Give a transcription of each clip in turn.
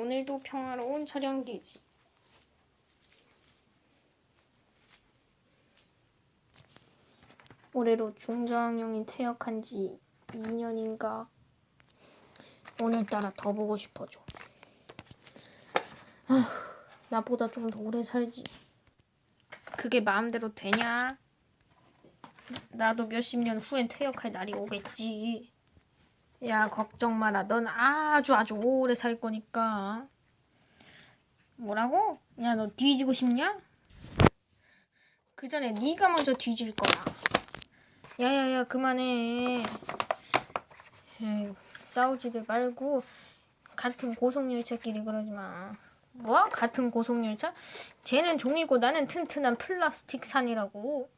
오늘도 평화로운 촬영기지. 올해로 중저학년이 퇴학한 지 2년인가. 오늘따라 더 보고 싶어져. 아휴, 나보다 좀 더 오래 살지. 그게 마음대로 되냐? 나도 몇십 년 후엔 퇴역할 날이 오겠지. 야, 걱정 마라. 넌 아주 아주 오래 살 거니까. 뭐라고? 야, 너 뒤지고 싶냐? 그 전에 네가 먼저 뒤질 거야. 야야야, 그만해. 에이, 싸우지들 말고 같은 고속열차끼리 그러지 마. 뭐? 같은 고속열차? 쟤는 종이고 나는 튼튼한 플라스틱 산이라고.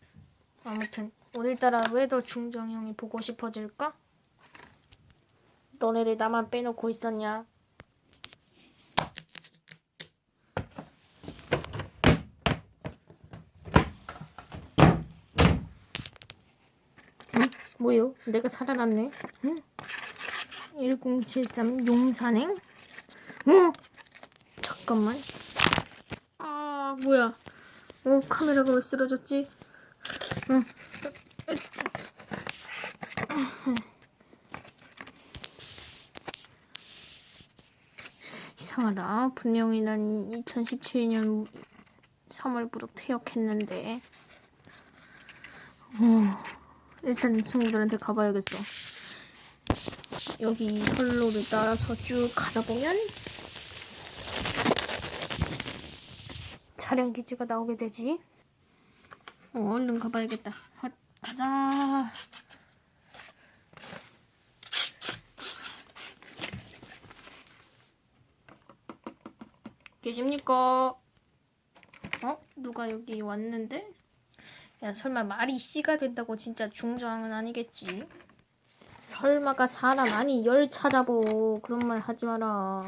아무튼 오늘따라 왜 더 중정형이 보고 싶어질까? 너네들 나만 빼놓고 있었냐? 응? 뭐요? 내가 살아났네. 응? 1073 용산행? 어? 잠깐만. 아, 뭐야. 어, 카메라가 왜 쓰러졌지? 응. 이상하다. 분명히 난 2017년 3월부터 퇴역했는데. 어, 일단 친구들한테 가봐야겠어. 여기 선로를 따라서 쭉 가다 보면 촬영 기지가 나오게 되지. 어, 얼른 가봐야겠다. 헛, 가자. 계십니까? 어? 누가 여기 왔는데? 야, 설마 말이 씨가 된다고 진짜 중저항은 아니겠지? 설마가 사람 아니 열 찾아보 그런 말 하지 마라.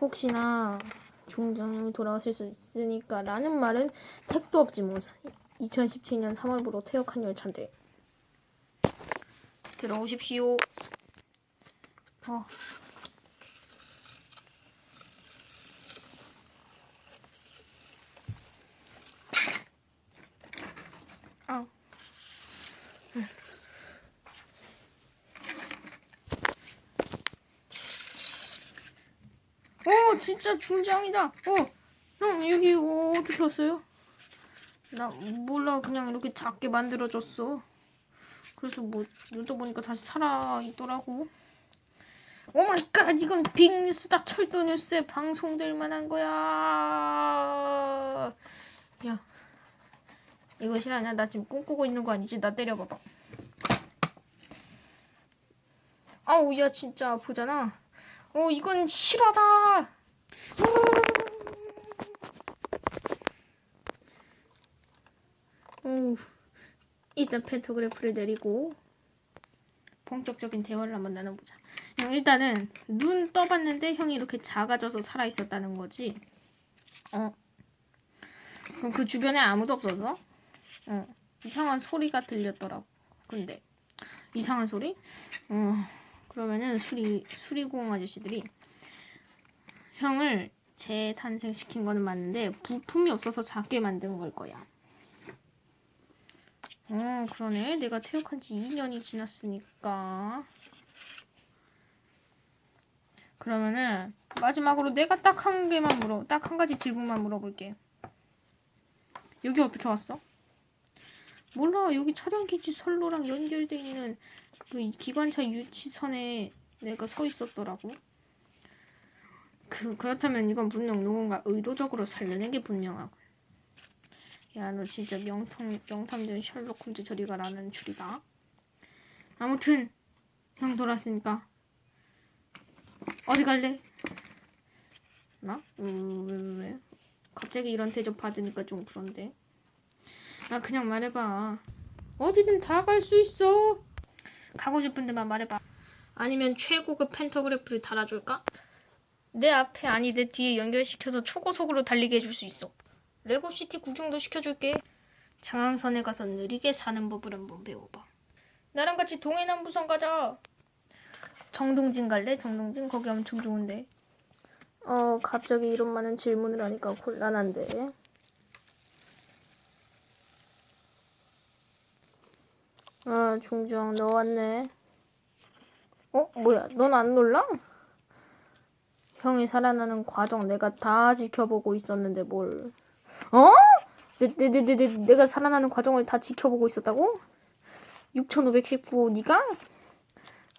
혹시나 중정이 돌아왔을 수 있으니까 라는 말은 택도 없지 뭐 2017년 3월부로 퇴역한 열차인데 들어오십시오 어. 아. 어, 진짜 중장이다. 어, 형 여기 어, 어떻게 왔어요? 나 몰라 그냥 이렇게 작게 만들어졌어. 그래서 뭐 눈떠 보니까 다시 살아 있더라고. 오 마이 갓 이건 빅뉴스다 철도 뉴스에 방송될 만한 거야. 야 이거 실화냐? 나 지금 꿈꾸고 있는 거 아니지? 나 때려봐봐. 아우 야 진짜 아프잖아. 어, 이건 실화다. 오, 일단 펜토그래프를 내리고 본격적인 대화를 한번 나눠보자. 형, 일단은 눈 떠봤는데 형이 이렇게 작아져서 살아 있었다는 거지. 어. 그럼 그 주변에 아무도 없어서 어, 이상한 소리가 들렸더라고. 근데 이상한 소리? 어. 그러면은 수리 수리공 아저씨들이 형을 재탄생시킨 거는 맞는데 부품이 없어서 작게 만든 걸 거야. 어 그러네. 내가 퇴역한 지 2년이 지났으니까. 그러면은 마지막으로 내가 딱 한 개만 물어, 딱 한 가지 질문만 물어볼게. 여기 어떻게 왔어? 몰라. 여기 촬영기지 선로랑 연결돼 있는 그 기관차 유치선에 내가 서 있었더라고. 그 그렇다면 이건 분명 누군가 의도적으로 살려낸 게 분명하고. 야, 너 진짜 명통 명탐정 셜록 홈즈 저리 가 라는 줄이다. 아무튼 형 돌아왔으니까 어디 갈래? 나? 음, 왜, 왜, 왜? 갑자기 이런 대접 받으니까 좀 그런데. 아, 그냥 말해봐. 어디든 다 갈 수 있어. 가고 싶은 데만 말해봐. 아니면 최고급 펜터그래프를 달아줄까? 내 앞에 아니 내 뒤에 연결시켜서 초고속으로 달리게 해줄 수 있어. 레고시티 구경도 시켜줄게. 장항선에 가서 느리게 사는 법을 한번 배워봐. 나랑 같이 동해남부선 가자. 정동진 갈래? 정동진 거기 엄청 좋은데. 어, 갑자기 이런 많은 질문을 하니까 곤란한데. 아, 중주왕, 너 왔네. 어, 뭐야, 넌 안 놀라? 형이 살아나는 과정 내가 다 지켜보고 있었는데 뭘. 어? 내, 내, 내, 내, 내, 내가 살아나는 과정을 다 지켜보고 있었다고? 6519 니가?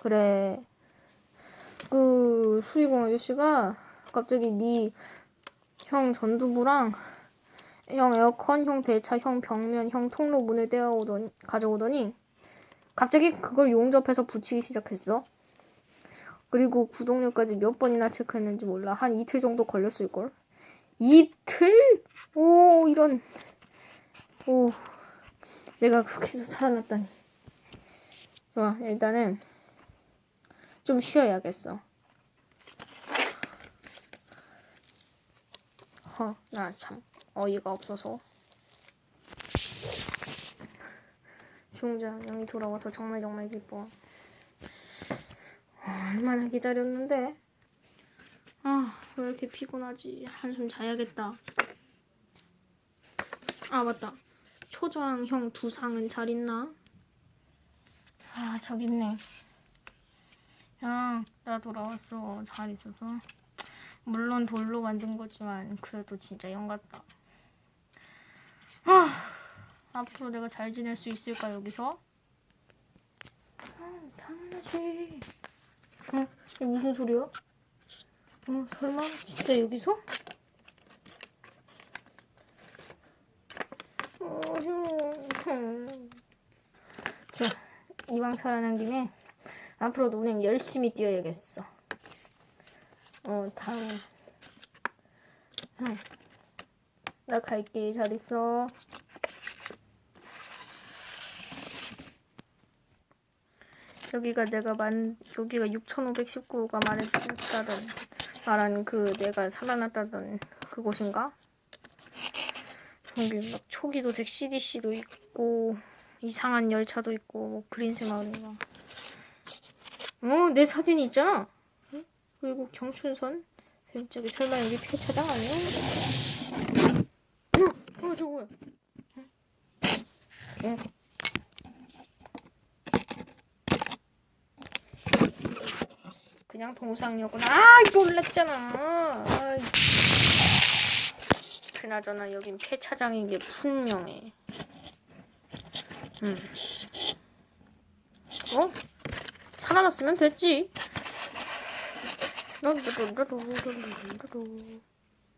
그래. 그 수리공 아저씨가 갑자기 네형 전두부랑 형 에어컨, 형 대차, 형 벽면, 형 통로 문을 떼어오더니 가져오더니 갑자기 그걸 용접해서 붙이기 시작했어. 그리고 구독료까지 몇 번이나 체크했는지 몰라. 한 이틀 정도 걸렸을걸. 이틀? 오, 이런. 오, 내가 그렇게 해서 살아났다니. 좋아, 일단은 좀 쉬어야겠어. 허, 나 참 어이가 없어서. 중장 형이 돌아와서 정말 정말 기뻐. 아, 얼마나 기다렸는데. 아, 왜 이렇게 피곤하지? 한숨 자야겠다. 아, 맞다. 초저항 형 두상은 잘 있나? 아, 저기 있네. 형, 나 돌아왔어. 잘 있어서. 물론 돌로 만든 거지만 그래도 진짜 형 같다. 아, 앞으로 내가 잘 지낼 수 있을까 여기서? 아, 당연하지. 어, 이게 무슨 소리야? 어, 설마 진짜 여기서? 어, 형. 좋아, 이왕 살아난 김에 앞으로도 운행 열심히 뛰어야겠어. 어, 다음. 응. 나 갈게. 잘 있어. 여기가 내가 만, 여기가 6519가 말했다던, 말한 그 내가 살아났다던 그곳인가? 여기 막 초기도색 CDC도 있고, 이상한 열차도 있고, 뭐 그린새 마을인가. 어, 내 사진이 있잖아. 응? 그리고 경춘선. 저기 설마 여기 폐차장 아니야? 어, 어, 저거 뭐야? 응? 그냥 동상이었구나. 아, 놀랐잖아. 아이. 그나저나 여긴 폐차장인 게 분명해. 음. 어? 살아났으면 됐지.